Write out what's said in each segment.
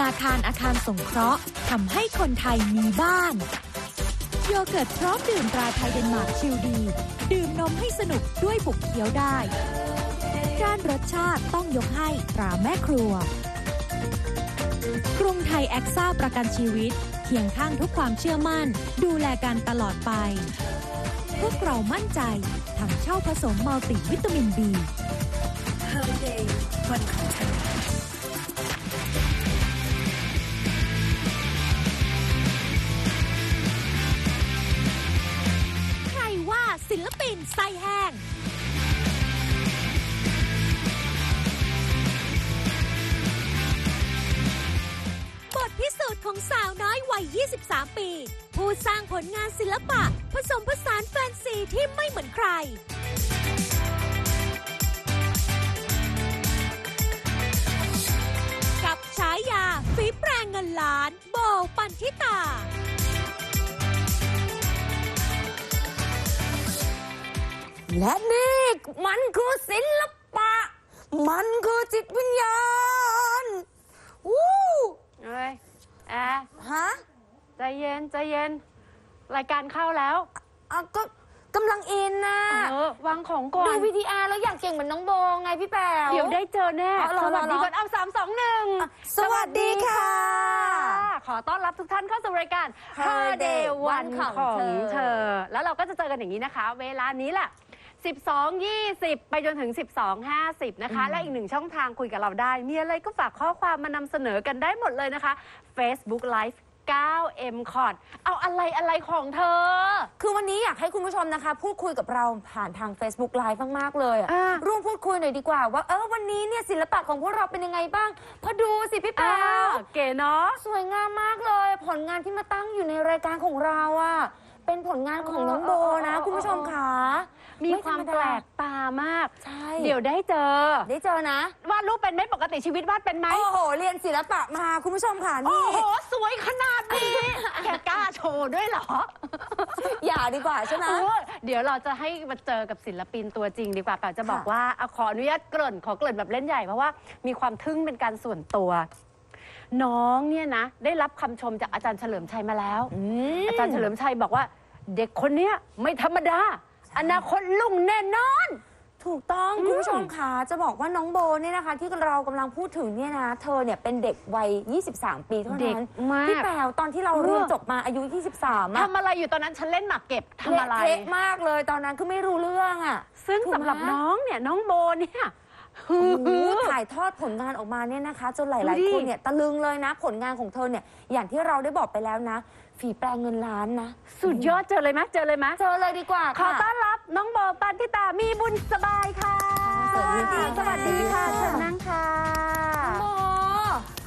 นาคารอาคารสงเคราะห์ทำให้คนไทยมีบ้าน โยเกิร์ตพร้อมดื่มตราไทยเดนมาร์กชิลดี ดื่มนมให้สนุกด้วยบุกเคี้ยวได้ ด้านรสชาติต้องยกให้ตราแม่ครัว กรุงไทยแอคซ่าประกันชีวิตเคียงข้างทุกความเชื่อมั่น ดูแลกันตลอดไป พวกเรามั่นใจทำเช่าผสมมัลติวิตามินบี Holiday วันของฉัน ไส้แห้ง บทพิสูจน์ของสาวน้อยวัย 23 ปี ผู้สร้างผลงานศิลปะ ผสมผสานแฟนซีที่ไม่เหมือนใครกับฉายาฝีแปรงเงินล้านโบปันทิตา และนี่มันคือศิลปะ มันคือจิตวิญญาณวู้เอ้ยแอร์ฮะใจเย็นใจเย็น รายการเข้าแล้ว อะก็กำลังอินนะเออวางของก่อดูน วีดีอาร์แล้วอยากเก่งเหมือนน้องโบไงพี่แป๋ว เดี๋ยวได้เจอแน่ อ๋อเหรอสวัสดีเหรอก่อนเอาสามสองหนึ่งสวัสดีค่ะ ขอต้อนรับทุกท่านเข้าสู่รายการ Her Her Day Day วัวันนของของเธอเธอ แล้วเราก็จะเจอกันอย่างนี้นะคะ เวลานี้แหละ 12 20 ไปจนถึง 12 50 นะคะ และอีกหนึ่งช่องทางคุยกับเราได้ มีอะไรก็ฝากข้อความมานำเสนอกันได้หมดเลยนะคะ Facebook Live 9 m c o t เอาอะไรอะไรของเธอ คือวันนี้อยากให้คุณผู้ชมนะคะ พูดคุยกับเราผ่านทาง Facebook Live มาก ๆ เลยอะอ่าร่วมพูดคุยหน่อยดีกว่า ว่าเออวันนี้เนี่ยศิลปะของพวกเราเป็นยังไงบ้างพอดูสิพี่แป๋อ้าววเก๋เนาะ สวยงามมากเลย ผลงานที่มาตั้งอยู่ในรายการของเราอะ เป็นผลงานของน้องโบนะเออเออเออคุณผู้ชมค่ะมีความไธรรดแปลกตามาก ใช่ เดี๋ยวได้เจอ ได้เจอนะ วาดรูปเป็นไหมปกติชีวิตวาดเป็นไหม โอ้โห เรียนศิลปะมาคุณผู้ชมค่ะโอ้นี่โห สวยขนาดนี้ แกกล้าโชว์ด้วยเหรอ อย่าดีกว่าใช่ไหมเออเดี๋ยวเราจะให้มาเจอกับศิลปินตัวจริงดีกว่าแต่จะบอกค่ะว่าเอาขออนุญาตเกริ่นขอเกริ่นแบบเล่นใหญ่เพราะว่ามีความทึ่งเป็นการส่วนตัว น้องเนี่ยนะ ได้รับคำชมจากอาจารย์เฉลิมชัยมาแล้วอืมอาจารย์เฉลิมชัยบอกว่า เด็กคนเนี้ยไม่ธรรมดา อนาคตลุ่งแน่นอน ถูกต้องอืม คุณผู้ชมค่ะจะบอกว่าน้องโบเนี่ยนะคะ ที่เรากำลังพูดถึงเนี่ยนะเธอเนี่ยเป็นเด็กวัย 23 ปีเท่าเด็กนั้นมากพี่แป๋วตอนที่เราเรียนจบมาอายุ 23อะทำอะไรอยู่ตอนนั้นฉันเล่นหมากเก็บทำอะไร เละเทะมากเลยตอนนั้นคือไม่รู้เรื่องอะซึ่งถูกไหม สำหรับน้องเนี่ยน้องโบเนี่ย โอ้โหถ่ายทอดผลงานออกมาเนี่ยนะคะ จนหดูลายดิ ๆ คนเนี่ยตะลึงเลยนะ ผลงานของเธอเนี่ยอย่างที่เราได้บอกไปแล้วนะ ฝีแปลงเงินล้านนะสุดยอดเจอเลยไหมเจอเลยไหมเจอเลยดีกว่าขอค่ะ ต้อนรับน้องโบปันทิตามีบุญสบายค่ะ สวัสดีค่ะ สวัสดีค่ะเชิญนั่งค่ะโบ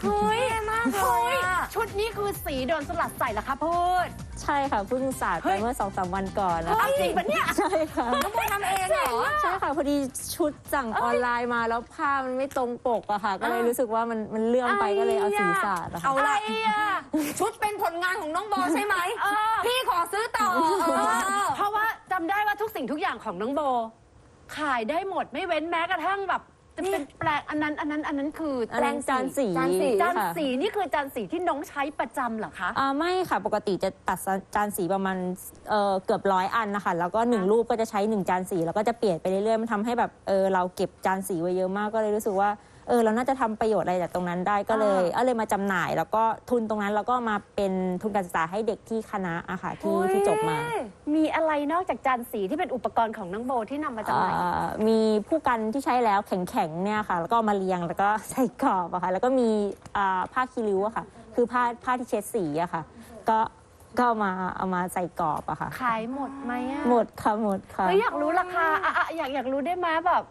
เฮ้ยมากเลเฮ้ยยอะชุดนี้คือสีโดนสลัดใส่เหรอคะพูด ใช่ค่ะเพิ่งสาดเฮ้ไปยเมื่อสองสามวันก่อนนะเอาจริงปะเนี่ยใช่ค่ะน้องโบทำเองเหรอ ใช่ค่ะพอดีชุดสั่งออนไลน์มาแล้วผ้ามันไม่ตรงปกอะค่ะ ก็เลยรู้สึกว่ามันมันเลื่อมไปก็เลยเอาสีสาดอะค่ะ เอาละไอ้อะชุดเป็นผลงานของน้องโบใช่ไหมเออ พี่ขอซื้อต่อเออเพราะว่าจำได้ว่าทุกสิ่งทุกอย่างของน้องโบ ขายได้หมดไม่เว้นแม้กระทั่งแบบ จะเป็นแปลงอันนั้นอันนั้นอันนั้นคืออันนั้นจานสีจานสีจานค่ะ สีนี่คือจานสีที่น้องใช้ประจำเหรอคะ อ่าไม่ค่ะปกติจะตัดจานสีประมาณเอ่อเกือบร้อยอันนะคะ แล้วก็หนึ่งรูปก็จะใช้หนึ่งจานสีแล้วก็จะเปลี่ยนไปเรื่อยๆมันทำให้แบบเออเราเก็บจานสีไว้เยอะมากก็เลยรู้สึกว่า เออเราน่าจะทำประโยชน์อะไรจากตรงนั้นได้ก็เลยเอาเลยมาจำหน่าย แล้วก็ทุนตรงนั้นแล้วก็มาเป็นทุนการศึกษาให้เด็กที่คณะอะค่ะที่ที่จบมา มีอะไรนอกจากจานสีที่เป็นอุปกรณ์ของน้องโบที่นำมาจำหน่ายเอ่อมีผู้กันที่ใช้แล้วแข็งๆเนี่ยค่ะ แล้วก็เอามาเรียงแล้วก็ใส่กรอบอะค่ะแล้วก็มีอ่าผ้าคีริ้วอะค่ะ คือผ้าผ้าที่เช็ดสีอะค่ะ ก็ก็เอามาเอามาใส่กรอบอะค่ะ ขายหมดไหมอะหมดค่ะหมดค่ะเฮ้ยอยากรู้ราคาอะอะอยากอยากรู้ได้ไหมแบบ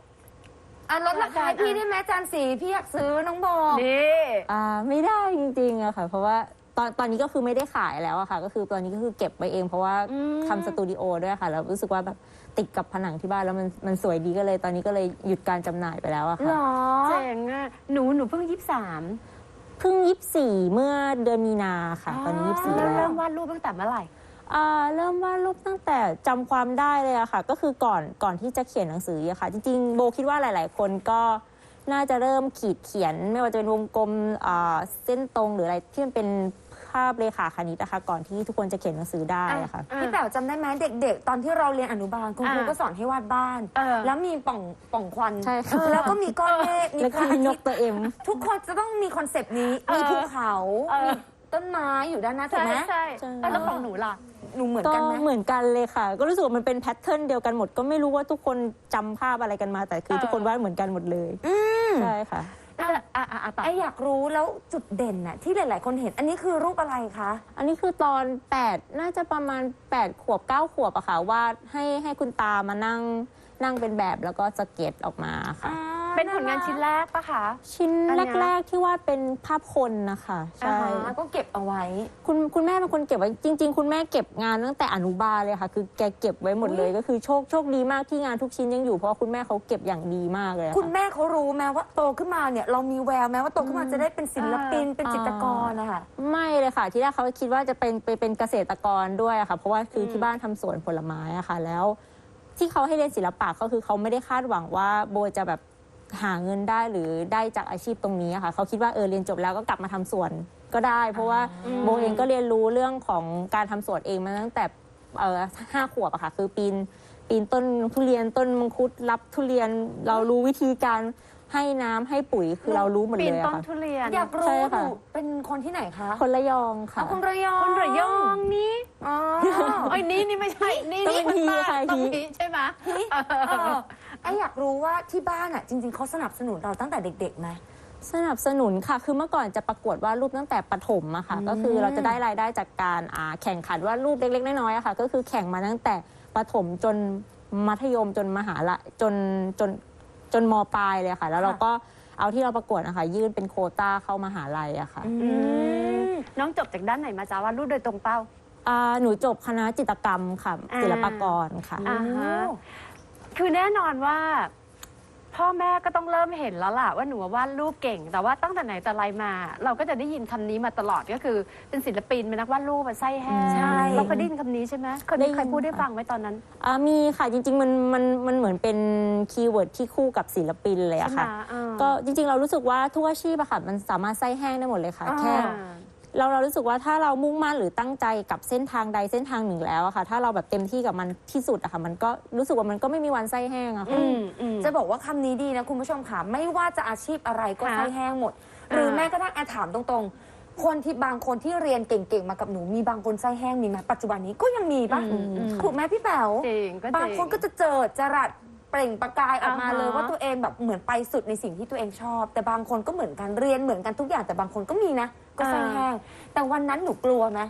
อะลดราคาให้พี่ได้ไหมจานสีพี่อยากซื้อน้องโบนี่อ่าไม่ได้จริงๆอะค่ะ เพราะว่าตอนตอนนี้ก็คือไม่ได้ขายแล้วอะค่ะ ก็คือตอนนี้ก็คือเก็บไว้เอง เพราะว่าทำสตูดิโอด้วยค่ะแล้วรู้สึกว่าแบบติดกับผนังที่บ้านแล้วมันมันสวยดีก็เลย ตอนนี้ก็เลยหยุดการจำหน่ายไปแล้วอะหรค่ะอ เจ๋งอะ หนูหนูเพิ่งยี่สิบสามเพิ่งยี่สี่เมื่อเดือนมีนาค่ะ ตอนนี้ยี่สี่แล้วแล้เริ่วมวาดรูปตั้งแต่เมื่อไหร่อ่า เริ่มวาดรูปตั้งแต่จำความได้เลยอะค่ะ ก็คือก่อนก่อนที่จะเขียนหนังสืออะค่ะ จริงๆโบคิดว่าหลาย ๆ คนก็น่าจะเริ่มขีดเขียน ไม่ว่าจะเป็นวงกลมอ่าเส้นตรงหรืออะไรที่มันเป็นภาพเลขาคณิตนะคะก่อนที่ทุกคนจะเขียนหนังสือได้อะค่ะพี่แป๋วจำได้ไหมเด็ก ๆ ตอนที่เราเรียนอนุบาลคุณครูอ่าก็สอนให้วาดบ้านเออแล้วมีป่องป่องควันใช่ค่ะแล้วก็มีก้อนเมฆมีแล้วพก็ระอามีนทิกตย์ตัวเอ็มทุกคนจะต้องมีคอนเซปต์นี้เออมีภูเขาเออมี ต้นไม้อยู่ด้านหน้าถูกใช่ไหมใช่ใช่แล้วของหนูล่ะ หนูเหมือนก็กันไหม เหมือนกันเลยค่ะ ก็รู้สึกว่ามันเป็นแพทเทิร์นเดียวกันหมด ก็ไม่รู้ว่าทุกคนจำภาพอะไรกันมา แต่คือเออ ทุกคนวาดเหมือนกันหมดเลยใช่ค่ะ อะอะอะอะต่อ ไออยากรู้แล้วจุดเด่นน่ะที่หลาย ๆ คนเห็นอันนี้คือรูปอะไรคะ อันนี้คือตอน 8 น่าจะประมาณ 8 ขวบ 9 ขวบอะค่ะวาดให้ให้คุณตามานั่งนั่งเป็นแบบแล้วก็สเก็ตออกมาค่ะ เป็นผลงานชิ้นแรกปะคะ ชิ้นอันเนี้ย แรก ๆ ที่วาดเป็นภาพคนนะคะใช่อ่าฮะแล้วก็เก็บเอาไว้ คุณคุณแม่เป็นคนเก็บไว้จริง ๆ คุณแม่เก็บงานตั้งแต่อนุบาลเลยค่ะ คือแกเก็บไว้หมดเลยก็คือโชคโชคดีมากที่งานทุกชิ้นยังอยู่เพราะว่าคุณแม่เขาเก็บอย่างดีมากเลยอะคุณค่ะแม่เขารู้แม้ว่าโตขึ้นมาเนี่ยเรามีแววแม้ว่าโตขึ้นมาจะได้เป็นศิลปินอ่าเป็นจิตรกรนะคะ ไม่เลยค่ะ ที่แรกเขาคิดว่าจะเป็นไปเป็นเกษตรกรด้วยอะค่ะ เพราะว่าคือที่บ้านทำสวนผลไม้อะค่ะ แล้ว ที่เขาให้เรียนศิลปะก็คือเขาไม่ได้คาดหวังว่าโบจะแบบ หาเงินได้หรือได้จากอาชีพตรงนี้อะค่ะเขาคิดว่าเออเรียนจบแล้วก็กลับมาทำสวนก็ได้ เพราะว่าโบเองก็เรียนรู้เรื่องของการทำสวนเองมาตั้งแต่เออห้าขวบอะค่ะคือปีนปีนต้นทุเรียนต้นมังคุดรับทุเรียนเรารู้วิธีการ ให้น้ำให้ปุ๋ยคือเรารู้หมดปีเลนยต้อะนค่ะ ทุเรียนอยากใช่รู้ค่ะหนูเป็นคนที่ไหนคะคนละยองค่ะเอาคนระยองคนระยองนี่อ๋อโอ้ยนี่นี่ไม่ใช่ นี่ต้องนี่เป็นมันฮีบ้าค่ะต้องฮีฮีใช่ไหมเออไออยากรู้ว่าที่บ้านอะจริง ๆเขาสนับสนุนเราตั้งแต่เด็กๆไหม สนับสนุนค่ะ คือเมื่อก่อนจะประกวดวาดรูปตั้งแต่ประถมอะค่ะ ก็คือเราจะได้รายได้จากการอ่าแข่งขันวาดรูปเล็กๆน้อยๆอะค่ะ ก็คือแข่งมาตั้งแต่ประถมจนมัธยมจนมหาละจนจน จนมปลายเลยค่ะ แล้วเราก็เอาที่เราประกวดนะคะ ยื่นเป็นโควต้าเข้ามหาลัยอะค่ะอืมน้องจบจากด้านไหนมาจ้าวาดรูปโดยตรงเป้า อ่าหนูจบคณะจิตรกรรมค่ะอ่า ศิลปากรค่ะ อ่าฮะคือแน่นอนว่า พ่อแม่ก็ต้องเริ่มเห็นแล้วล่ะว่าหนูวาดรูปเก่ง แต่ว่าตั้งแต่ไหนแต่ไรมา เราก็จะได้ยินคำนี้มาตลอดก็คือเป็นศิลปินเป็นนักวาดรูปเป็นไส้แห้งใช่เราเคยได้ยินคำนี้ใช่ไหมเคยได้มียิน ใครพูดได้ค่ะฟังไหมตอนนั้น อ่ามีค่ะจริงๆมันมันมันเหมือนเป็นคีย์เวิร์ดที่คู่กับศิลปินเลยใช่อะไหมค่ะเออก็จริงๆเรารู้สึกว่าทุกอาชีพอะค่ะมันสามารถไส้แห้งได้หมดเลยค่ะ อ่า แค่อ่า เราเรารู้สึกว่าถ้าเรามุ่งมั่นหรือตั้งใจกับเส้นทางใดเส้นทางหนึ่งแล้วอะค่ะ ถ้าเราแบบเต็มที่กับมันที่สุดอะค่ะ มันก็รู้สึกว่ามันก็ไม่มีวันไส้แห้งอะค่ะ อืมอืม จะบอกว่าคำนี้ดีนะคุณผู้ชมค่ะ ไม่ว่าจะอาชีพอะไรก็ค่ะไส้แห้งหมด หรืออ่าแม้กระทั่งแอร์ถามตรงๆ คนที่บางคนที่เรียนเก่งๆ มากับหนูมีบางคนไส้แห้งมีไหมปัจจุบันนี้ก็ยังมีปะอืมอืม ถูกไหมพี่แป๋วจริงก็จริง บางคนก็จะเจิดจรัส เปล่งประกายออกมาอ่าฮะ เลยว่าตัวเองแบบเหมือนไปสุดในสิ่งที่ตัวเองชอบ แต่บางคนก็เหมือนกันเรียนเหมือนกันทุกอย่างแต่บางคนก็มีนะ ก็ไส้แห้งแต่วันนั้นหนูกลัวไหม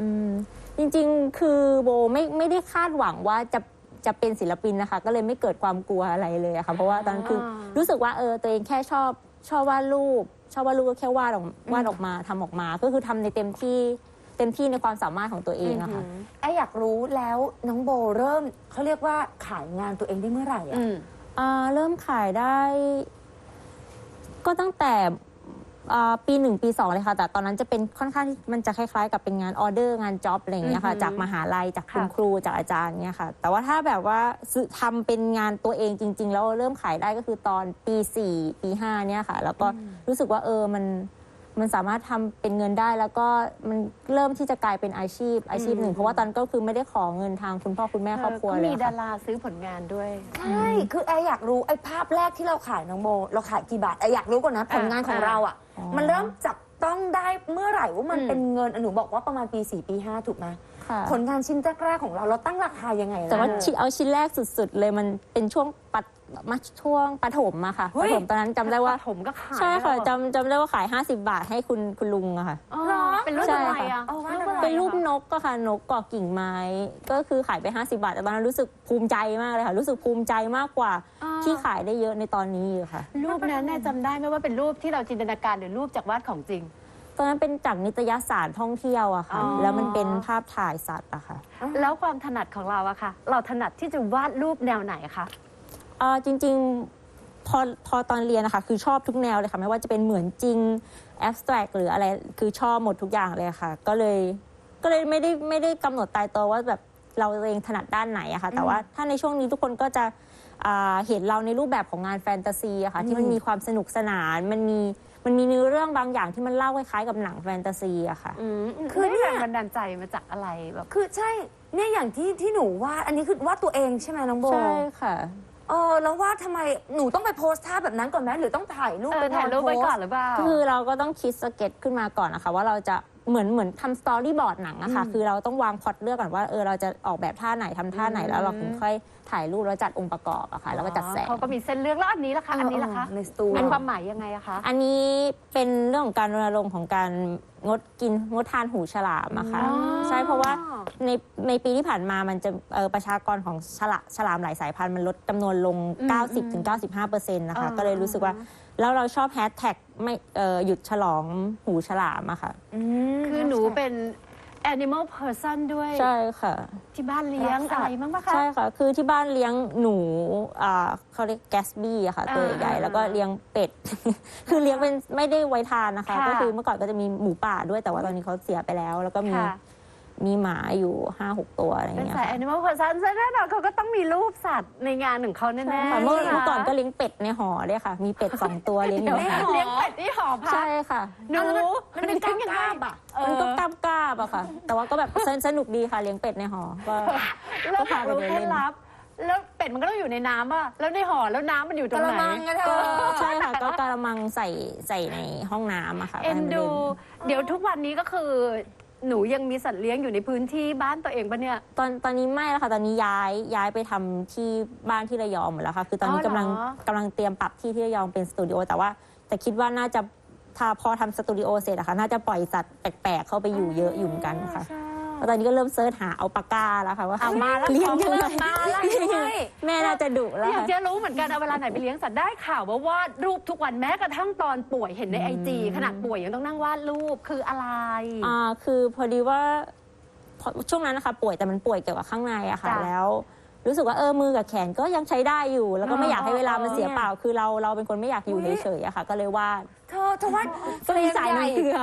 อืมจริงๆ คือโบไม่ไม่ได้คาดหวังว่าจะจะเป็นศิลปินนะคะ ก็เลยไม่เกิดความกลัวอะไรเลยอะค่ะ เพราะว่าตอนนั้นคือรู้สึกว่าเออตัวเองแค่ชอบชอบวาดรูป ชอบวาดรูปก็แค่วาดออกวาดออกมาทำออกมา ก็คือทำในเต็มที่ เต็มที่ในความสามารถของตัวเองอะค่ะ ไออยากรู้แล้วน้องโบเริ่มเขาเรียกว่าขายงานตัวเองได้เมื่อไหร่อะอืม อ่าเริ่มขายได้ ก็ตั้งแต่อ่าปีหนึ่งปีสองเลยค่ะ แต่ตอนนั้นจะเป็นค่อนข้างที่มันจะคล้ายๆ กับเป็นงานออเดอร์งานจ็อบอะไรอย่างเงี้ยค่ะ อือหือจากมหาลัยจากคุณค่ะ ครูจากอาจารย์เนี่ยค่ะ แต่ว่าถ้าแบบว่าซื้อทำเป็นงานตัวเองจริง ๆ แล้วเริ่มขายได้ก็คือตอนปีสี่ปีห้าเนี่ยค่ะ แล้วก็รู้สึกว่าเออมัน มันสามารถทำเป็นเงินได้แล้วก็มันเริ่มที่จะกลายเป็นอาชีพอาชีพหนึ่ง เพราะว่าตอนนนก็คือไม่ได้ขอเงินทางคุณพ่อคุณแม่ครอบครัวก็เลยมีอะดาค่ะราซื้อผลงานด้วย ใช่ คือแอร์อยากรู้ไอ้ภาพแรกที่เราขายน้องโบ เราขายกี่บาทแอร์อยากรู้ก่อนนะผลงานของเราอะอ๋อมันเริ่มจับต้องได้เมื่อไหร่ว่ามันอืมเป็นเงินอะหนูบอกว่าประมาณปี 4 ปี 5 ถูกไหม ค่ะ ผลงานชิ้นแรกๆของเราเราตั้งราคายังไงนะ แต่ว่าชิ้นเอาชิ้นแรกสุด ๆ เลยมันเป็นช่วงปัดมาช่วงปฐมอะค่ะเฮ้ปย ฐมตอนนั้นจำได้ว่า ผมก็ขายใช่ค่ะแล้วจำจำได้ว่าขาย 50 บาทให้คุณคุณลุงอะค่ะ อ๋อเหรอ เป็นรูปใช่อะไรค่ะอะเอาวาดอะไรอะเป็นรูปอะนกก็ค่ะนกเกาะกิ่งไม้ ก็คือขายไป 50 บาท แต่ตอนนั้นรู้สึกภูมิใจมากเลยค่ะ รู้สึกภูมิใจมากกว่าอ่า ที่ขายได้เยอะในตอนนี้อีกค่ะ รูปนั้นน่ะจำได้ไหมว่าเป็นรูปที่เราจินตนาการหรือรูปจากวาดของจริง ตอนนั้นเป็นจากนิตยสารท่องเที่ยวอะค่ะ อ๋อ แล้วมันเป็นภาพถ่ายสัตว์อะค่ะแล้วความถนัดของเราอะค่ะ เราถนัดที่จะวาดรูปแนวไหนคะ เอ่อจริงๆพอพอตอนเรียนนะคะ คือชอบทุกแนวเลยค่ะ ไม่ว่าจะเป็นเหมือนจริง abstract หรืออะไรคือชอบหมดทุกอย่างเลยค่ะ ก็เลยก็เลยไม่ได้ไม่ได้กำหนดตายตัวว่าแบบเราเองถนัดด้านไหนอะค่ะ แต่ว่าถ้าในช่วงนี้ทุกคนก็จะอ่าเห็นเราในรูปแบบของงานแฟนตาซีอะค่ะ ที่มันมีความสนุกสนานมันมี มันมีเนื้อเรื่องบางอย่างที่มันเล่าคล้ายๆกับหนังแฟนตาซีอะค่ะ อืมคือได้เนี่ย แรงบันดาลใจมาจากอะไรแบบ คือใช่เนี่ยอย่างที่ที่หนูวาดอันนี้คือวาดตัวเองใช่ไหมน้องโบใช่ค่ะ เออแล้ววาดทำไมหนูต้องไปโพสท่าแบบนั้นก่อนไหมหรือต้องถ่ายรูปเอไปอถ่ายรูปไว้โพสก่อนหรือเปล่า คือเราก็ต้องคิดสเก็ตขึ้นมาก่อนนะคะ ว่าเราจะ เหมือนเหมือนทำสตอรี่บอร์ดหนังอะค่ะ คือเราต้องวางพล็อตเรื่องก่อนว่าเออเราจะออกแบบท่าไหนทำท่าไหนแล้วเราถึงค่อยถ่ายรูปแล้วจัดองค์ประกอบอะค่ะแล้วก็จัดแสง เขาก็มีเส้นเรื่องแล้วอันนี้ล่ะคะ อันนี้ล่ะคะในสตูมีความหมายยังไงอะคะ อันนี้เป็นเรื่องของการรณรงค์ของการงดกินงดทานหูฉลามอะค่ะอ๋อ ใช่เพราะว่าในในปีที่ผ่านมามันจะเอ่อประชากรของฉลาฉลามหลายสายพันธุ์มันลดจำนวนลง 90-95%นะคะ ก็เลยรู้สึกว่า แล้วเราชอบแฮชแท็กไม่เอ่อหยุดฉลองหูฉลามอะค่ะมคือหนูเป็น animal person ด้วยใช่ค่ะ ที่บ้านเลี้ยงรักสัตว์ อะไรบ้างปะคะ ใช่ค่ะ คือที่บ้านเลี้ยงหนูอ่าเขาเรียกแกสบี้อะค่ะ ตัวอ่าใหญ่ๆแล้วก็เลี้ยงเป็ด คือเลี้ยงเป็นไม่ได้ไว้ทานนะคะ ค่ะก็คือเมื่อก่อนก็จะมีหมูป่าด้วยแต่ว่าตอนนี้เขาเสียไปแล้ว แล้วก็มีค่ะ มีหมาอยู่ห้าหกตัวอะไรอย่างเป็นเงี้ยสาย ค่ะ animal person แน่นอนเขาก็ต้องมีรูปสัตว์ในงานของเขาแน่ใช่ๆค่ะเมื่อใช่ไหเมื่อก่อนก็เลี้ยงเป็ดในหอด้วยค่ะ มีเป็ดสองตัวเลี้ยงอยู่ในหอเลี้ยงเป็ดที่หอพักใช่ค่ะ หนูมันเป็นกล้ามๆอะเอมันอก็กล้ามกล้าบอะค่ะ แต่ว่าก็แบบสนสนุกดีค่ะเลี้ยงเป็ดในหอก็ แล้วก็พาไปรู้เดินเคเล่ล็ดนลับ แล้วเป็ดมันก็ต้องอยู่ในน้ำอะแล้วในห่อแล้วน้ำมันอยู่ตรกงระไหน มังอะเธก็อใช่ค่ะก็กระมังใส่ใส่ในห้องน้ำอะค่ะเอ็นให้มัดูล่เดี๋ยวทุกวันนี้ก็คือ หนูยังมีสัตว์เลี้ยงอยู่ในพื้นที่บ้านตัวเองปะเนี่ย ตอนตอนนี้ไม่แล้วค่ะ ตอนนี้ย้ายย้ายไปทำที่บ้านที่ระยองหมดแล้วค่ะ คือตอนนี้อ๋อเหรอกำลังกำลังเตรียมปรับที่ที่ระยองเป็นสตูดิโอแต่ว่าแต่คิดว่าน่าจะถ้าพอทำสตูดิโอเสร็จอะค่ะน่าจะปล่อยสัตว์แปลกๆเข้าไปอยู่เยอะอยู่เหมือนกันค่ะ แล้วตอนนี้ก็เริ่มเซิร์ชหาเอาปากกาแล้วค่ะว่าเอามาแล้วเลี้ยงยังไงมาแล้วด้วยแม่น่าจะดุแล้วอยากค่ะจะรู้เหมือนกันเอาเวลาไหนไปเลี้ยงสัตว์ได้ข่าวว่าวาดรูปทุกวันแม้กระทั่งตอนป่วยเห็นในไอจีขนาดป่วยยังต้องนั่งวาดรูปคืออะไรอ่าคือพอดีว่าพอช่วงนั้นนะคะป่วยแต่มันป่วยเกี่ยวกับข้างในอะค่ะจ้ะแล้วรู้สึกว่าเออมือกับแขนก็ยังใใช้ได้อยู่ แล้วก็ไม่อยากให้เวลามันเสียเปล่า คือเราเราเป็นคนไม่อยากอยู่เฉยๆอะค่ะ ก็เลยวาดเธอเธอวาดก็มีสายน้ำเกลือ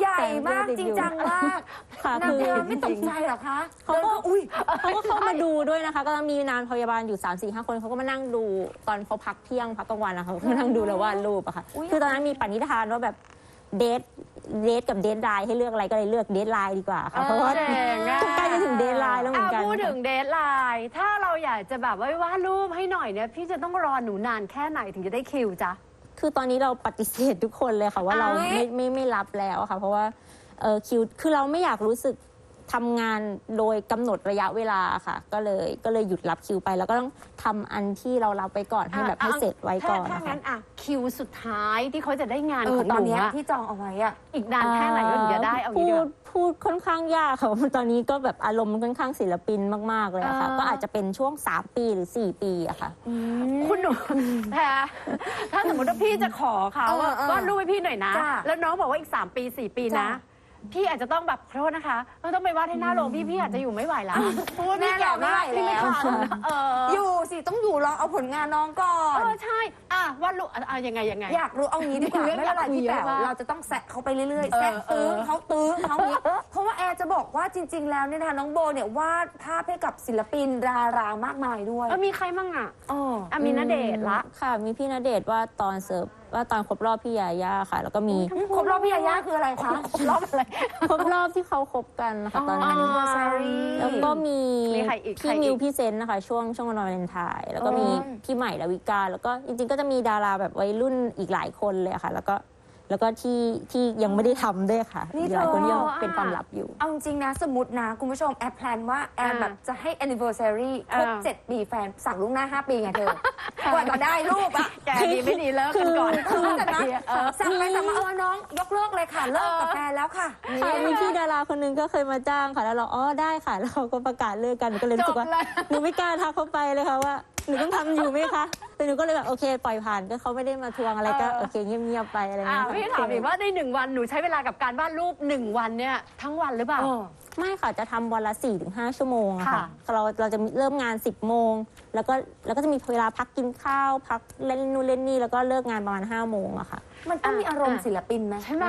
ใหญ่มากจริงจังมากค่ะนางคืองามไม่ตกใจเหรอคะเขาก็อุ้ยเขาก็เข้ามาดูด้วยนะคะ ก็มีนานพยาบาลอยู่3 4 5คนเขาก็มานั่งดูตอนเขาพักเที่ยงพักกลางวันนะคะเขาก็มานั่งดูแล้ววาดรูปอะค่ะอุ๊ยคือตอนนั้นมีปณิธานว่าแบบเดทเดทกับเดทไลน์ให้เลือกอะไรก็เลยเลือกเดทไลน์ดีกว่าค่ะเพราะว่าเจ๋งอะ ใกล้จะถึงเดทไลน์แล้วเหมือนกันะพูดถึงเดทไลน์ถ้าเราอยากจะแบบว่าวาดรูปให้หน่อยเนี่ยพี่จะต้องรอหนูนานแค่ไหนถึงจะได้คิวจ๊ะ คือตอนนี้เราปฏิเสธทุกคนเลยค่ะว่าเราไม่ไม่ไม่รับแล้วค่ะ เพราะว่าเออคิวคือเราไม่อยากรู้สึก ทำงานโดยกำหนดระยะเวลาค่ะ ก็เลยก็เลยหยุดรับคิวไป แล้วก็ต้องทำอันที่เรารับไปก่อนให้แบบให้เสร็จไว้ก่อนถ้านะงั้คะ นอะคิวสุดท้ายที่เขาจะได้งานเอขอองตอนหนูเนี้ยอะที่จองเอาไว้อะอีกนานแค่ไหนก็ถึงจะได้เอางี้พูดีกดว่า พูดค่อนข้างยากค่ะเพราะตอนนี้ก็แบบอารมณ์มันค่อนข้างศิลปินมาก ๆ เลยอะค่ะ อ่า ก็อาจจะเป็นช่วง 3 ปีหรือ 4 ปีอะค่ะ คุณหนูแพรถ้าสมมติว่าพี่จะขอเขาเออว่าเออวาดรูปให้พี่หน่อยนะ จ้ะแล้วน้องบอกว่าอีก 3 ปี 4 ปีนะ จ้ะ พี่อาจจะต้องแบบขอโทษนะคะเออต้องไปวาดให้หน้าโรงพี่พี่อาจจะอยู่ไม่ไหวแล้วเพราะว่าพี่แม่แก่เราไม่มากไหวพี่ไม่แล้วทันเอออยู่สิต้องอยู่รอเอาผลงานน้องก่อเอน อใช่อะวาดรูปอะอะยังไงยังไง อยากรู้เอางี้ดีกว่า เรื่องไม่เป็นไรอยากคุยพี่แป๋วเยอะมากเราจะต้องแซะเขาไปเรื่อยๆเออแซะตื้อเออ เขาตื้อเขานี้เพราะว่าแอร์จะบอกว่าจริง ๆ แล้วเนี่ยนะคะน้องโบเนี่ยวาดภาพให้กับศิลปินดารามากมายด้วยเออมีใครมั่งอะเอออะมีณเดชน์ละ ค่ะ มีพี่ณเดชน์ว่าตอนเสิร์ฟ ว่าตอนครบรอบพี่ยาย่าค่ะ แล้วก็มีครบรอบพี่ยาย่าคืออะไรคะครบรอบอะไรครบรอบที่เขาคบกันนะคะตอนนั้น anniversary แล้วก็มีมีใครอีกใครพี่อีกมิวพี่เซนต์นะคะ ช่วงช่วงวันวาเลนไทน์แล้วก็มีอ๋อพี่ใหม่ดาวิกา แล้วก็จริงๆ ก็จะมีดาราแบบวัยรุ่นอีกหลายคนเลยอะค่ะ แล้วก็ แล้วก็ที่ที่ยังไม่ได้ทำด้วยค่ะนี่อีกหลายคนที่ยังเธอเป็นความลับอยู่ เอาจริงๆนะสมมตินะ คุณผู้ชมแอปแพลนว่าแอนอ่าแบบจะให้ anniversary ครบอ่า เจ็ดปีแฟนสั่งล่วงหน้า5ปีไงเธอ กว่าจะได้รูปอะแกดีไม่ดีเลิกกันก่อน คือแต่นะเออ สั่งไปสั่งมาเออน้อง ยกเลิกเลยค่ะ เลิกกับแฟนแล้วค่ะ ค่ะมีพี่ดาราคนหนึงก็เคยมาจ้างค่ะ แล้วเราอ๋อได้ค่ะ แล้วเขาก็ประกาศเลิกกันหนูก็เลยรู้สึกว่าจบเลย หนูไม่กล้าทักเขาไปเลยค่ะว่าหนูต้องทำอยู่ไหมคะ แต่หนูก็เลยแบบโอเค ปล่อยผ่านก็เขาไม่ได้มาทวงอะไรก็โอเคเงียบๆไปอะไรอะเงี้ยค่ะพี่ถามอีกว่าในหนึ่งวันหนูใช้เวลากับการวาดรูปหนึ่งวันเนี่ยทั้งวันหรือเปล่าเออไม่ค่ะจะทำวันละ4ี่ถึงห้าชั่วโมงอะค่ะ ค่ะเราเราจะเริ่มงาน 10บโมงแล้วก็แล้วก็จะมีเวลาพักกินข้าว พักเล่นนู่นเล่นนี่แล้วก็เลิกงานประมาณ5้าโมงอะค่ะ มันต้องมีอารมณ์ศิลปินไหมใช่ไหม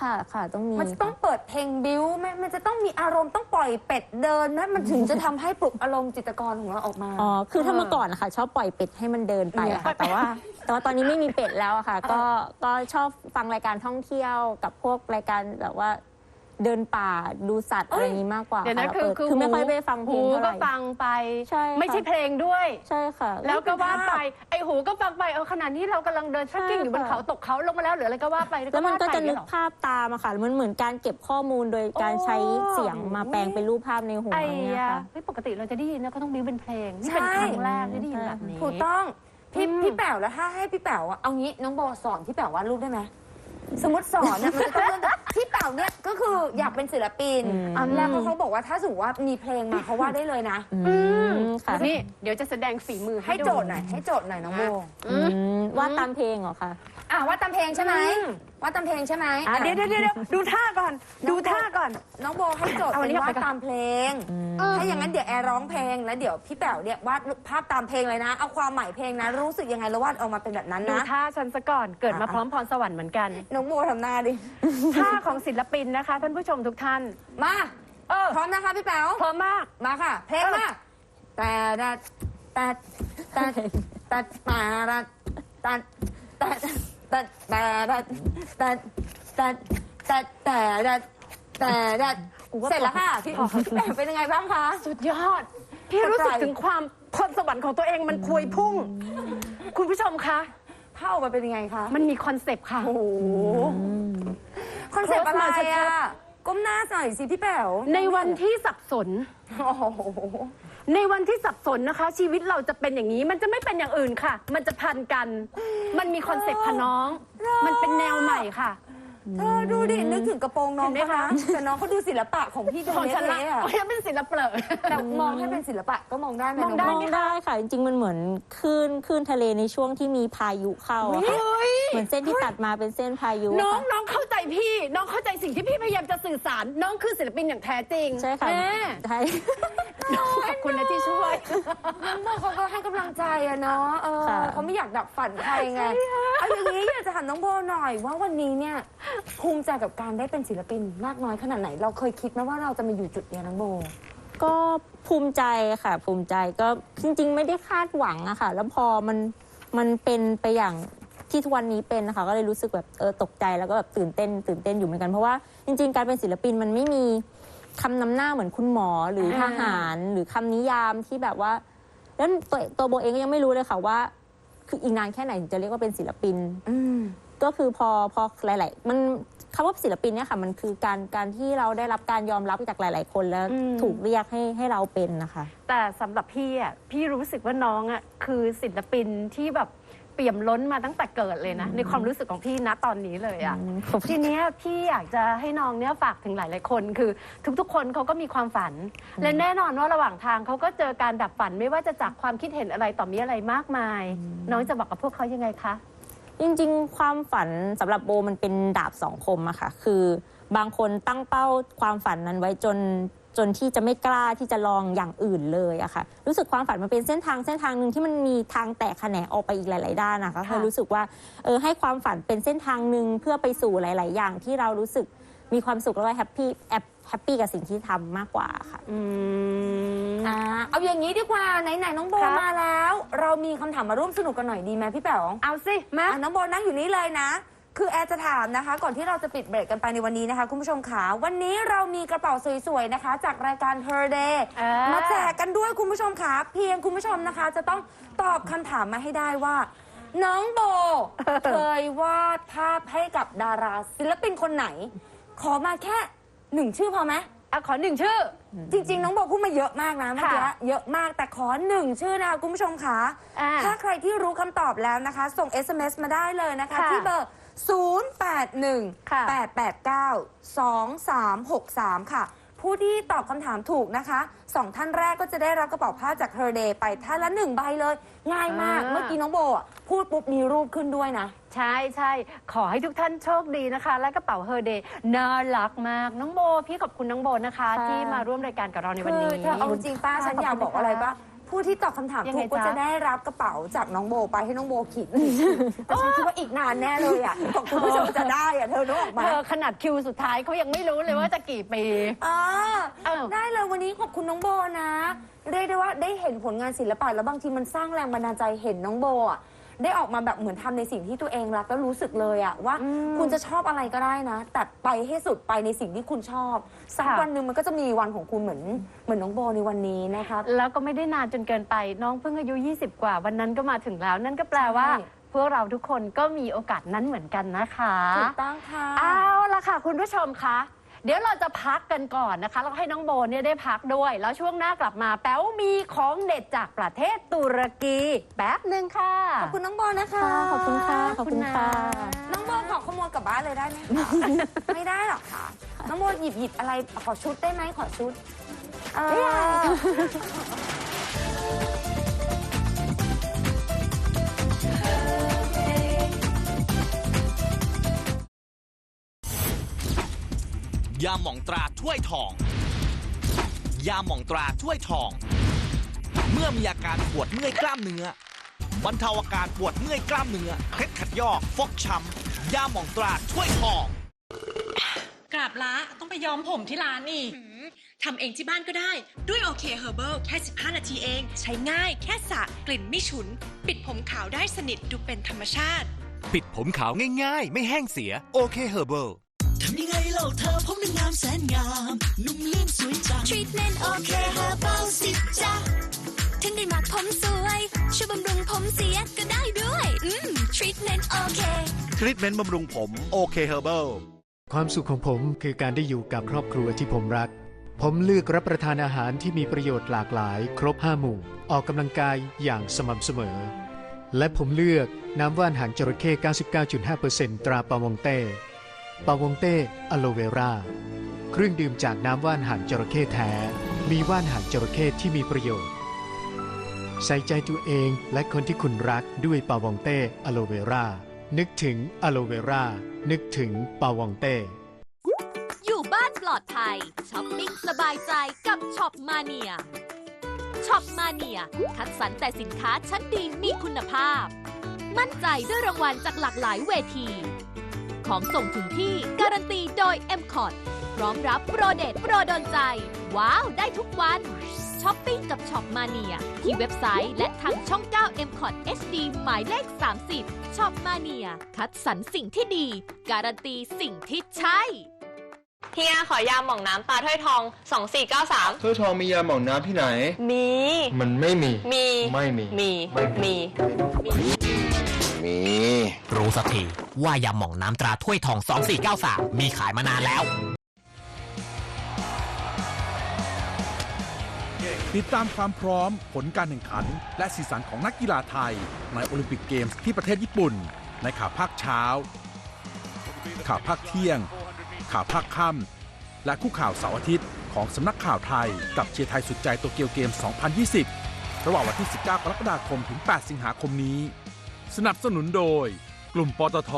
ค่ะค่ะต้องมีมันจะต้องเปิดเพลงบิวไหมมันจะต้องมีอารมณ์ต้องปล่อยเป็ดเดินไหมมันถึงจะทำให้ปลุกอารมณ์จิตรกรของเราออกมา อ๋อคือถ้าเมื่อก่อนนะคะชอบปล่อยเป็ดให้มันเดินไปอะค่ะแต่ว่าแต่ว่าตอนนี้ไม่มีเป็ดแล้วอะค่ะ ก็ก็ชอบฟังรายการท่องเที่ยวกับพวกรายการแบบว่า เดินป่าดูสัตว์อะไรอย่างนี้มากกว่าเดี๋ยวนะค่ะคือเปิดคือคือไม่ค่อยไปฟังเพลหูงเท่าไหก็ร่ ฟังไป ใช่ค่ะ ไม่ใช่เพลงด้วย ใช่ค่ะ แล้วก็ว่าไปเป็นภาพไอหูก็ฟังไปเออขณะที่เรากำลังเดินใช่ชักกิ้งอยู่บนค่ะเขาตกเขาลงมาแล้วหรืออะไรก็ว่าไปแล้วมันก็จะนึกว่าไปภาพตามอะค่ะมันเหมือนการเก็บข้อมูลโดยการใช้เสียงมาแปลงเป็นรูปภาพในหัวไอ้เนี่ยยาค่ะ เฮ้ยปกติเราจะได้ยินนะก็ต้องบิ้วเป็นเพลงนี่เป็นใช่ ครั้งแรกที่ได้ยินแบบนี้ ถูกต้อง พี่อืมพี่แป๋วแล้วถ้าให้พี่แป๋วอะเอางี้น้องโบสอนพี่แป๋ววาดรูปได้ไหม สมมติสอนเนี่ยมันจะต้องเริ่มจากพี่แป๋วเนี่ยก็คืออยากเป็นศิลปินอืมอันแรกเขาบอกว่าถ้าสมมติว่ามีเพลงมาเขาวาดได้เลยนะอืมค่ะนี่เดี๋ยวจะแสดงฝีมือให้ให้ดูโจทย์หน่อยให้โจทย์หน่อยน้องโบอืมวาดตามเพลงเหรอคะอะวาดตามเพลงใช่ไหมอืมวาดตามเพลงใช่ไหมอะเดี๋ยวเดี๋ยวเดี๋ยวดูท่าก่อน ดูท่าก่อน น้องโบให้โจทย์เอาอันเป็นี้นออกวาไปดก่อน ตามเพลงถ้าอย่างนั้นเดี๋ยวแอร์ร้องเพลงแล้วเดี๋ยวพี่แป๋วเนี่ยวาดภาพตามเพลงเลยนะ เอาความหมายเพลงนะ รู้สึกยังไงแล้ววาดออกมาเป็นแบบนั้นดูนะ ท่าฉันซะก่อนเกิดมาอะพร้อมพรสวรรค์เหมือนกันน้องโบทำหน้าดิ ท่าของศิลปินนะคะ ท่านผู้ชมทุกท่าน มาเออพร้อมนะคะพี่แป๋วพร้อมมาก มาค่ะ เพลงมาแต่ดัดแต่แต่แต่แต่ดัดแต่แต่แต่แต่ดัดแต่แต่แต่แต่ดัดแต่ดัดกูว่าเสร็จแล้วค่ะพี่พี่แป๋วเป็นยังไงบ้างคะสุดยอด พี่รู้สึกเข้าใจถึงความพรสวรรค์ของตัวเองมันพวยพุ่ง คุณผู้ชมคะ ภาพออกมาเป็นยังไงคะ มันมีคอนเซปต์ค่ะ โอ้โห คอนเซ็ปต์อะไรโพสต์มาชัอะด ก้มหน้าหน่อยสิพี่แป๋วในวันที่สับสน โอ้โหในวันที่สับสนนะคะ ชีวิตเราจะเป็นอย่างนี้ มันจะไม่เป็นอย่างอื่นค่ะ มันจะพันกัน มันมีคอนเซปต์ค่ะน้อง มันเป็นแนวใหม่ค่ะ เธอดูดินึกถึงกระโปรงน้องเห็นไหมเขาคะนะแต่น้องเขาดูศิลปะของพี่ดูของฉันละเละๆอะโอ้ยเป็นศิลปะแต่มองให้เป็นศิลปะก็มองได้ไหมมองได้น้มอองได้ค่ะ จริงๆ มันเหมือนคลื่นคลื่นทะเลในช่วงที่มีพายุเข้าอะค่ะเฮ้ยเหมือนเส้นที่ตัดมาเป็นเส้นพายุน้องค่ะน้องเข้าใจพี่ น้องเข้าใจสิ่งที่พี่พยายามจะสื่อสาร น้องคือศิลปินอย่างแท้จริงใช่ค่ะแม่ใช่ ขอบคุณนะที่ช่วย น้องเขาก็ให้กำลังใจอะเนาะเออค่ะ เขาไม่อยากดับฝันใครไงเอาอย่างนี้อยากจะถามน้องโบหน่อยว่าวันนี้เนี่ยภูมิใจกับการได้เป็นศิลปินมากน้อยขนาดไหน เราเคยคิดไหมว่าเราจะมาอยู่จุดเนี้ยน้องโบ ก็ภูมิใจค่ะ ภูมิใจก็จริง ๆ ไม่ได้คาดหวังอะค่ะ แล้วพอมันมันเป็นไปอย่างที่ทุกวันนี้เป็นนะคะก็เลยรู้สึกแบบเออตกใจแล้วก็แบบตื่นเต้น ตื่นเต้นอยู่เหมือนกันเพราะว่าจริง ๆ การเป็นศิลปินมันไม่มีคำนำหน้าเหมือนคุณหมอหรือทอ่า หารหรือคำนิยามที่แบบว่า แล้วตัวตัวโบเองก็ยังไม่รู้เลยค่ะว่า คืออีกนานแค่ไหนถึงจะเรียกว่าเป็นศิลปิน อืม ก็คือพอพอหลาย ๆ มันคำว่าศิลปินเนี่ยค่ะมันคือการการที่เราได้รับการยอมรับจากหลาย ๆ คนแล้วอืมถูกเรียกให้ให้เราเป็นนะคะ แต่สำหรับพี่อะพี่รู้สึกว่าน้องอะคือศิลปินที่แบบเปี่ยมล้นมาตั้งแต่เกิดเลยนะ ในความรู้สึกของพี่นะตอนนี้เลยอะอืมขอบคุณ ทีเนี้ยพี่อยากจะให้น้องเนี่ยฝากถึงหลาย ๆ คนคือ ทุกๆ คนเขาก็มีความฝัน และแน่นอนว่าระหว่างทางเขาก็เจอการดับฝันไม่ว่าจะจากความคิดเห็นอะไรต่อมีอะไรมากมาย น้องจะบอกกับพวกเขายังไงคะ จริงๆ ความฝันสำหรับโบมันเป็นดาบสองคมอะค่ะ คือบางคนตั้งเป้าความฝันนั้นไว้จนจนที่จะไม่กล้าที่จะลองอย่างอื่นเลยอะค่ะ รู้สึกความฝันมันเป็นเส้นทางเส้นทางหนึ่งที่มันมีทางแตกแขนงออกไปอีกหลาย ๆ ด้านนะคะค่ะเรารู้สึกว่าเออให้ความฝันเป็นเส้นทางหนึ่งเพื่อไปสู่หลาย ๆ อย่างที่เรารู้สึก มีความสุขแล้วก็แฮปปี้แฮปปี้กับสิ่งที่ทำมากกว่าค่ะ อืมอ่าเอาอย่างนี้ดีกว่าไหนๆน้องโบครับ มาแล้ว เรามีคำถามมาร่วมสนุกกันหน่อยดีไหมพี่แป๋ว เอาสิ มา อะน้องโบนั่งอยู่นี่เลยนะ คือแอร์จะถามนะคะ ก่อนที่เราจะปิดเบรกกันไปในวันนี้นะคะ คุณผู้ชมขาวันนี้เรามีกระเป๋าสวยๆนะคะ จากรายการ Her Day เออ มาแจกกันด้วยคุณผู้ชมขาเพียงคุณผู้ชมนะคะ จะต้องตอบคำถามมาให้ได้ว่า น้องโบ เคยวาดภาพให้กับดาราศิลปินคนไหน ขอมาแค่หนึ่งชื่อพอไหมอะขอหนึ่งชื่อ จริง ๆ น้องโบพูดมาเยอะมากนะเมื่อกี้ค่ะเยอะมากแต่ขอหนึ่งชื่อนะคะคุณผู้ชมคะอ่าถ้าใครที่รู้คำตอบแล้วนะคะ ส่ง SMS มาได้เลยนะคะ ค่ะที่เบอร์ 081 ค่ะ 889 2363 ค่ะ ผู้ที่ตอบคำถามถูกนะคะสองท่านแรกก็จะได้รับกระเป๋าผ้าจาก Her Day ไปท่านละหนึ่งใบเลย ง่ายมากเมื่อกี้น้องโบอะพูดปุ๊บมีรูปขึ้นด้วยนะ ใช่ใช่ขอให้ทุกท่านโชคดีนะคะ และกระเป๋าเฮอร์เดย์น่ารักมาก น้องโบ พี่ขอบคุณน้องโบนะคะ ค่ะ ที่มาร่วมรายการกับเราในวันคือนี้ เธอเอาจริงป้าฉันอยากบอกอะไรป้า ผู้ที่ตอบคำถามยังถูไงกก็จ๊ะ จะได้รับกระเป๋าจากน้องโบไปให้น้องโบขิดแต่ฉันคิดว่าอีกนานแน่เลยอะของคุณผู้ชมจะได้อะเธอนึกออกไหมเธอขนาดคิวสุดท้ายเขายังไม่รู้เลยว่าจะกี่ปีอ่าเออ ได้เลยวันนี้ขอบคุณน้องโบนะ เรียกได้ว่าได้เห็นผลงานศิลปะแล้วบางทีมันสร้างแรงบันดาลใจเห็นน้องโบอะ ได้ออกมาแบบเหมือนทำในสิ่งที่ตัวเองรักแล้วรู้สึกเลยอะว่าอืมคุณจะชอบอะไรก็ได้นะ แต่ไปให้สุดไปในสิ่งที่คุณชอบสักค่ะ วันหนึ่งมันก็จะมีวันของคุณเหมือนเหมือนน้องโบในวันนี้นะคะ แล้วก็ไม่ได้นานจนเกินไป น้องเพิ่งอายุ 20 กว่า วันนั้นก็มาถึงแล้ว นั่นก็แปลว่า ใช่ พวกเราทุกคนก็มีโอกาสนั้นเหมือนกันนะคะ ถูกต้องค่ะ เอาละค่ะ คุณผู้ชมคะ เดี๋ยวเราจะพักกันก่อนนะคะ แล้วให้น้องโบเนี่ยได้พักด้วย แล้วช่วงหน้ากลับมาแป๊วมีของเด็ดจากประเทศตุรกีแป๊บหนึ่งค่ะ ขอบคุณน้องโบนะคะค่ะขอบคุณค่ะ ขอบคุณค่ะ น้องโบขอขโมยกลับบ้านเลยได้ไหมคะไม่ได้หรอกค่ะ น้องโบหยิบหยิบอะไรขอชุดได้ไหมขอชุดเออ ยาหม่องตราถ้วยทอง ยาหม่องตราถ้วยทอง เมื่อมีอาการปวดเมื่อยกล้ามเนื้อบรรเทาอาการปวดเมื่อยกล้ามเนื้อเคล็ดขัดยอก ฟกช้ำยาหม่องตราถ้วยทอง กราบละต้องไปย้อมผมที่ร้านอีก ทำเองที่บ้านก็ได้ ด้วยโอเคเฮอร์เบิลแค่ 15 นาทีเอง ใช้ง่ายแค่สระกลิ่นไม่ฉุน ปิดผมขาวได้สนิทดูเป็นธรรมชาติ ปิดผมขาวง่ายๆ ไม่แห้งเสียโอเคเฮอร์เบิลทำยังไงเล่าเธอผมนั้นงามแสนงาม นุ่มลื่นสวยจังทรีทเมนต์โอเคเฮอร์เบลสิจ้ะถึงได้หมักผมสวยช่วยบำรุงผมเสียก็ได้ด้วย อืมทรีทเมนต์โอเคทรีทเมนต์บำรุงผมโอเคเฮอร์เบิลความสุขของผมคือการได้อยู่กับครอบครัวที่ผมรัก ผมเลือกรับประทานอาหารที่มีประโยชน์หลากหลาย ครบ5หมู่ ออกกำลังกายอย่างสม่ำเสมอ และผมเลือกน้ำว่านหางจระเข้ 99.5%ตราปาวงเต้ ปาวงเต้อะโลเวราเครื่องดื่มจากน้ำว่านหางจระเข้แท้ มีว่านหางจระเข้ที่มีประโยชน์ ใส่ใจตัวเองและคนที่คุณรักด้วยปาวองเต้อะโลเวรานึกถึงอะโลเวรานึกถึงปาวองเต้อยู่บ้านปลอดภัยช้อปปิ้งสบายใจกับช็อปมาเนียช็อปมาเนียคัดสรรแต่สินค้าชั้นดีมีคุณภาพ มั่นใจด้วยรางวัลจากหลากหลายเวที ของส่งถึงที่ การันตีโดย m c o t พร้อมรับโปรเดตโปรโดนใจ ว้าว ได้ทุกวันช้อปปิ้งกับช็อปมาเนียที่เว็บไซต์และทางช่อง 9 m c o t HD หมายเลข 30ช็อปมาเนียคัดสรรสิ่งที่ดี การันตีสิ่งที่ใช่เฮียขอยาหม่องน้ำตาถ้วยทอง 2493 ถ้วยทองมียาหม่องน้ำที่ไหน มี มันไม่มี มี ไม่มี มี ไม่มีมี มี รู้สักทีว่ายาหม่องน้ำตราถ้วยทอง 2493 มีขายมานานแล้ว ติดตามความพร้อม ผลการแข่งขัน และสีสันของนักกีฬาไทย ในโอลิมปิกเกมส์ที่ประเทศญี่ปุ่น ในข่าวภาคเช้า ข่าวภาคเที่ยง ข่าวภาคค่ำและคู่ข่าวเสาร์อาทิตย์ของสำนักข่าวไทย กับเชียร์ไทยสุดใจโตเกียวเกม2020 ระหว่างวันที่ 19 กรกฎาคม ถึง 8 สิงหาคมนี้ สนับสนุนโดย กลุ่มปตท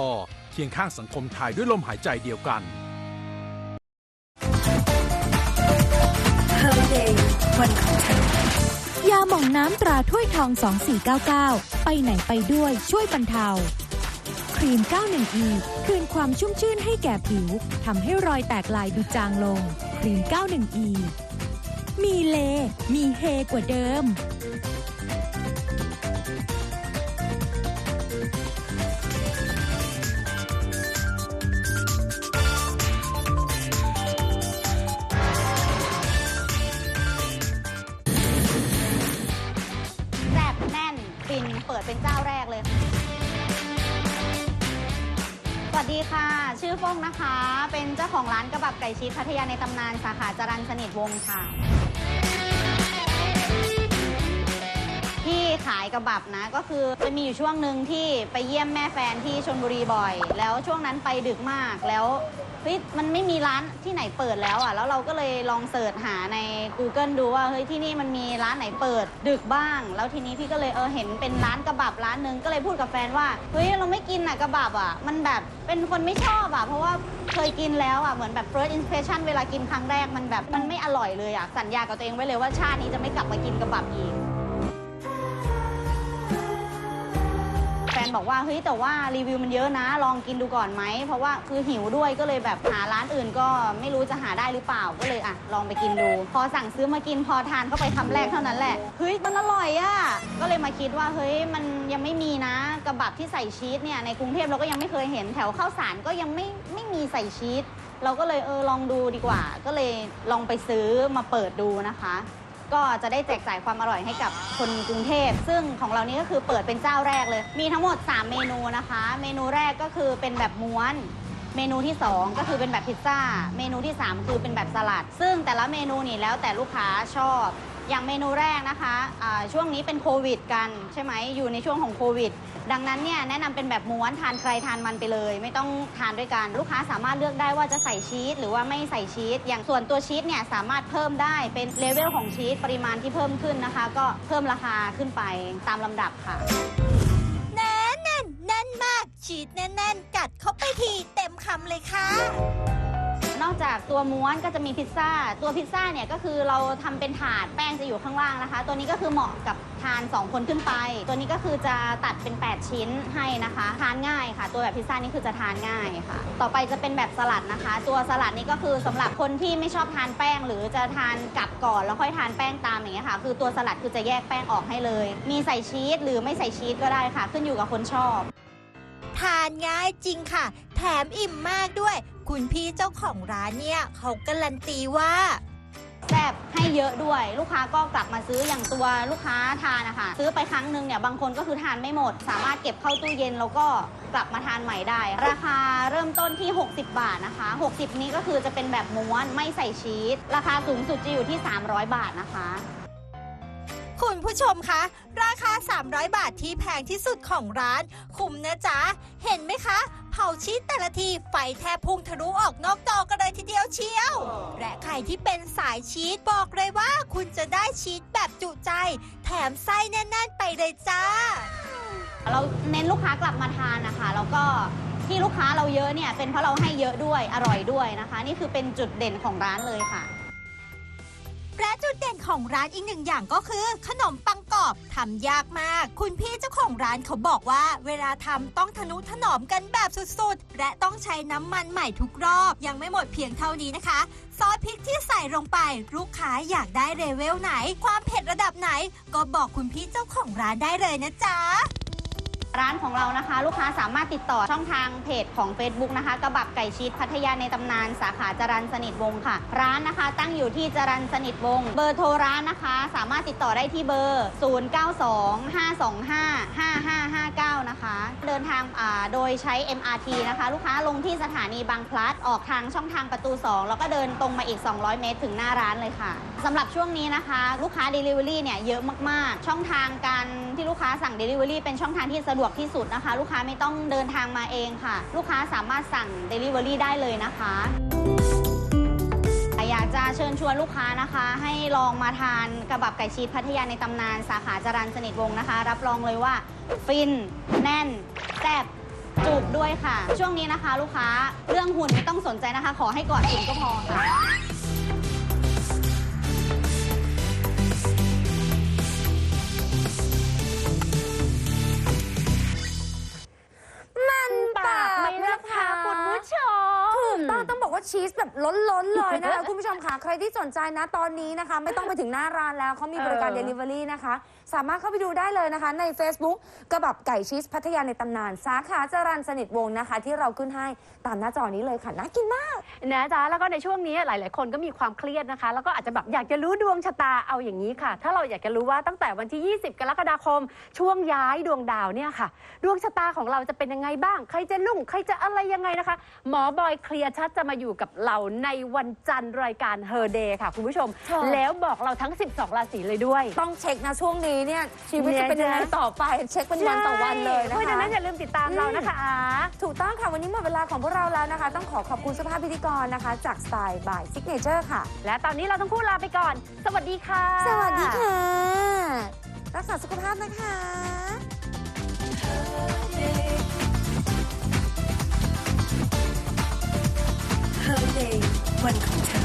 เคียงข้างสังคมไทยด้วยลมหายใจเดียวกันยาหม่องน้ำตราถ้วยทอง 2499 ไปไหนไปด้วยช่วยบรรเทา ครีม 91E คืนความชุ่มชื่นให้แก่ผิวทำให้รอยแตกลายดูจางลง ครีม 91E มีเล มีเฮกว่าเดิม ของร้านกระบับไก่ชีสพัทยาในตำนานสาขาจรันสนิทวงศ์ค่ะ ที่ขายกระบับนะก็คือจะมีอยู่ช่วงหนึ่งที่ไปเยี่ยมแม่แฟนที่ชนบุรีบ่อย แล้วช่วงนั้นไปดึกมากแล้ว เฮ้ยมันไม่มีร้านที่ไหนเปิดแล้วอะแล้วเราก็เลยลองเสิร์ชหาใน Google ดูว่าเฮ้ยที่นี่มันมีร้านไหนเปิดดึกบ้าง แล้วทีนี้พี่ก็เลยเออเห็นเป็นร้านกระบับร้านหนึ่งก็เลยพูดกับแฟนว่าเฮ้ยเราไม่กินอะกระบับอะมันแบบเป็นคนไม่ชอบอะเพราะว่าเคยกินแล้วอะเหมือนแบบ first impression เวลากินครั้งแรกมันแบบมันไม่อร่อยเลยอะสัญญากับตัวเองไว้เลยว่าชาตินี้จะไม่กลับมากินกระบับอีก บอกว่าเฮ้ยแต่ว่ารีวิวมันเยอะนะ ลองกินดูก่อนไหม เพราะว่าคือหิวด้วยก็เลยแบบหาร้านอื่นก็ไม่รู้จะหาได้หรือเปล่าก็เลยอะลองไปกินดู พอสั่งซื้อมากินพอทานเข้าไปคำแรกเท่านั้นแหละเฮ้ยมันอร่อยอะก็เลยมาคิดว่าเฮ้ยมันยังไม่มีนะกระบับที่ใส่ชีสเนี่ยในกรุงเทพเราก็ยังไม่เคยเห็นแถวข้าวสารก็ยังไม่ไม่มีใส่ชีสเราก็เลยเออลองดูดีกว่า ก็เลยลองไปซื้อมาเปิดดูนะคะ ก็จะได้แจกจ่ายความอร่อยให้กับคนกรุงเทพ ซึ่งของเรานี้ก็คือเปิดเป็นเจ้าแรกเลย มีทั้งหมด 3 เมนูนะคะ เมนูแรกก็คือเป็นแบบม้วน เมนูที่ 2 ก็คือเป็นแบบพิซซ่า เมนูที่ 3 คือเป็นแบบสลัด ซึ่งแต่ละเมนูนี่แล้วแต่ลูกค้าชอบ อย่างเมนูแรกนะคะะช่วงนี้เป็นโควิด กันใช่ไหมอยู่ในช่วงของโควิด ดังนั้นเนี่ยแนะนำเป็นแบบม้วนทานใครทานมันไปเลย ไม่ต้องทานด้วยกัน ลูกค้าสามารถเลือกได้ว่าจะใส่ชีสหรือว่าไม่ใส่ชีสอย่างส่วนตัวชีสเนี่ยสามารถเพิ่มได้เป็นเลเวลของชีสปริมาณที่เพิ่มขึ้นนะคะ ก็เพิ่มราคาขึ้นไปตามลำดับค่ะแน่นแน่นแน่นมากชีสแน่นๆกัดเข้าไปทีเต็มคำเลยค่ะ นอกจากตัวม้วนก็จะมีพิซซ่า ตัวพิซซ่าเนี่ยก็คือเราทำเป็นถาดแป้งจะอยู่ข้างล่างนะคะ ตัวนี้ก็คือเหมาะกับทาน 2 คนขึ้นไป ตัวนี้ก็คือจะตัดเป็น 8 ชิ้นให้นะคะ ทานง่ายค่ะ ตัวแบบพิซซ่านี่คือจะทานง่ายค่ะ ต่อไปจะเป็นแบบสลัดนะคะ ตัวสลัดนี่ก็คือสำหรับคนที่ไม่ชอบทานแป้ง หรือจะทานกับก่อนแล้วค่อยทานแป้งตามอย่างเงี้ยค่ะ คือตัวสลัดคือจะแยกแป้งออกให้เลย มีใส่ชีสหรือไม่ใส่ชีสก็ได้ค่ะ ขึ้นอยู่กับคนชอบ ทานง่ายจริงค่ะ แถมอิ่มมากด้วย คุณพี่เจ้าของร้านเนี่ย เขาการันตีว่าแซ่บให้เยอะด้วย ลูกค้าก็กลับมาซื้ออย่างตัวลูกค้าทานนะคะซื้อไปครั้งหนึ่งเนี่ยบางคนก็คือทานไม่หมด สามารถเก็บเข้าตู้เย็นแล้วก็กลับมาทานใหม่ได้ ราคาเริ่มต้นที่ 60 บาทนะคะ 60 นี้ก็คือจะเป็นแบบม้วนไม่ใส่ชีสราคาสูงสุดจะอยู่ที่ 300 บาทนะคะ คุณผู้ชมคะ ราคา 300 บาทที่แพงที่สุดของร้าน คุ้มนะจ๊ะ เห็นไหมคะ เผาชีสแต่ละทีไฟแทบพุ่งทะลุออกนอกจอกันเลยทีเดียวเชียว และใครที่เป็นสายชีสบอกเลยว่าคุณจะได้ชีสแบบจุใจ แถมไส้แน่นๆไปเลยจ้า เราเน้นลูกค้ากลับมาทานนะคะแล้วก็ที่ลูกค้าเราเยอะเนี่ยเป็นเพราะเราให้เยอะด้วยอร่อยด้วยนะคะ นี่คือเป็นจุดเด่นของร้านเลยค่ะ และจุดเด่นของร้านอีกหนึ่งอย่างก็คือ ขนมปังกรอบทำยากมาก คุณพี่เจ้าของร้านเขาบอกว่า เวลาทำต้องทนุถนอมกันแบบสุดๆ และต้องใช้น้ำมันใหม่ทุกรอบ ยังไม่หมดเพียงเท่านี้นะคะ ซอสพริกที่ใส่ลงไป ลูกค้าอยากได้เลเวลไหน ความเผ็ดระดับไหน ก็บอกคุณพี่เจ้าของร้านได้เลยนะจ๊ะ ร้านของเรานะคะ ลูกค้าสามารถติดต่อช่องทางเพจของ Facebook นะคะกระบับไก่ชีสพัทยาในตำนานสาขาจรันสนิทวงศ์ค่ะ ร้านนะคะตั้งอยู่ที่จรันสนิทวงศ์เบอร์โทรร้านนะคะ สามารถติดต่อได้ที่เบอร์ 0925255559 นะคะ เดินทางอ่าโดยใช้ MRT นะคะ ลูกค้าลงที่สถานีบางพลัดออกทางช่องทางประตู 2 แล้วก็เดินตรงมาอีก 200 เมตรถึงหน้าร้านเลยค่ะสำหรับช่วงนี้นะคะ ลูกค้า Delivery เนี่ยเยอะมากๆ ช่องทางการที่ลูกค้าสั่ง Delivery เป็นช่องทางที่สะดวกที่สุดนะคะ ลูกค้าไม่ต้องเดินทางมาเองค่ะ ลูกค้าสามารถสั่ง Delivery ได้เลยนะคะอยากจะเชิญชวนลูกค้านะคะ ให้ลองมาทานกระบับไก่ชีสพัทยาในตำนานสาขาจรันสนิทวงศ์นะคะ รับรองเลยว่า ฟิน แน่นแซ่บจุกด้วยค่ะ ช่วงนี้นะคะ ลูกค้าเรื่องหุ่นไม่ต้องสนใจนะคะ ขอให้กอดอิ่มก็พอค่ะ ว่าชีสแบบล้นๆเลยนะคะ คุณผู้ชมค่ะ ใครที่สนใจนะตอนนี้นะคะ ไม่ต้องไปถึงหน้าร้านแล้วเขามีบริการ เออ Delivery นะคะ สามารถเข้าไปดูได้เลยนะคะ ใน Facebook กระบับไก่ชีสพัทยาในตำนาน สาขาจรันสนิทวงศ์นะคะ ที่เราขึ้นให้ตามหน้าจอนี้เลยค่ะน่ากินมาก นะจ๊ะแล้วก็ในช่วงนี้หลาย ๆ คนก็มีความเครียดนะคะ แล้วก็อาจจะแบบอยากจะรู้ดวงชะตาเอาอย่างนี้ค่ะ ถ้าเราอยากจะรู้ว่าตั้งแต่วันที่ 20 กรกฎาคม ช่วงย้ายดวงดาวเนี่ยค่ะ ดวงชะตาของเราจะเป็นยังไงบ้าง ใครจะลุ่งใครจะอะไรยังไงนะคะ หมอบอยเคลียร์ชัดจะมาอยู่กับเราในวันจันทร์รายการ Her Day ค่ะ คุณผู้ชมใช่แล้วบอกเราทั้ง 12 ราศีเลยด้วย ต้องเช็คนะช่วงนี้เนี่ยชีวิตจะเป็นยังไงต่อไปเช็คเป็นวันต่อวันเลยนะเพราะฉะคะ นั้นอย่าลืมติดตามเรานะคะ ถูกต้องค่ะ วันนี้หมดเวลาของพวกเราแล้วนะคะ ต้องขอขอบคุณสภาพพิธีกรนะคะ จากสไตล์บายซิกเนเจอร์ค่ะ และตอนนี้เราทั้งคู่ลาไปก่อน สวัสดีค่ะ สวัสดีค่ะ รักษาสุขภาพนะคะ Her Day วันของเธ